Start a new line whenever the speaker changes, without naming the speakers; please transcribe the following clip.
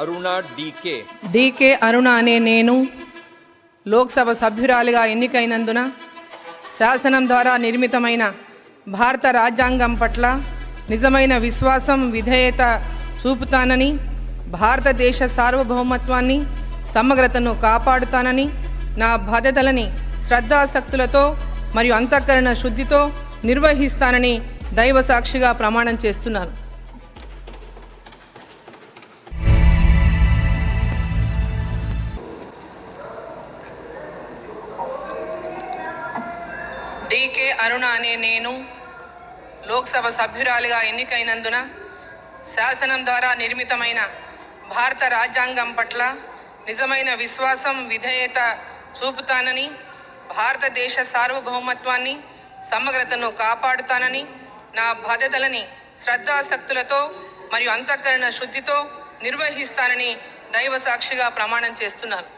అరుణ DK
decay అరుణ అనే నేను లోక్సభ సభ్యురాలిగా ఎన్నికైనందున శాసనం ద్వారా నిర్మితమైన భారత రాజ్యాంగం పట్ల నిజమైన విశ్వాసం విధేయత చూపుతానని భారతదేశ సార్వభౌమత్వాన్ని సమగ్రతను కాపాడుతానని నా బాధ్యతలని శ్రద్ధాసక్తులతో మరియు అంతఃకరణ శుద్ధితో నిర్వహిస్తానని దైవ సాక్షిగా ప్రమాణం చేస్తున్నాను. డీకే అరుణ అనే నేను లోక్సభ సభ్యురాలిగా ఎన్నికైనందున శాసనం ద్వారా నిర్మితమైన భారత రాజ్యాంగం పట్ల నిజమైన విశ్వాసం విధేయత చూపుతానని భారతదేశ సార్వభౌమత్వాన్ని సమగ్రతను కాపాడుతానని నా బాధ్యతలని శ్రద్ధాసక్తులతో మరియు అంతఃకరణ శుద్ధితో నిర్వహిస్తానని దైవ సాక్షిగా ప్రమాణం చేస్తున్నాను.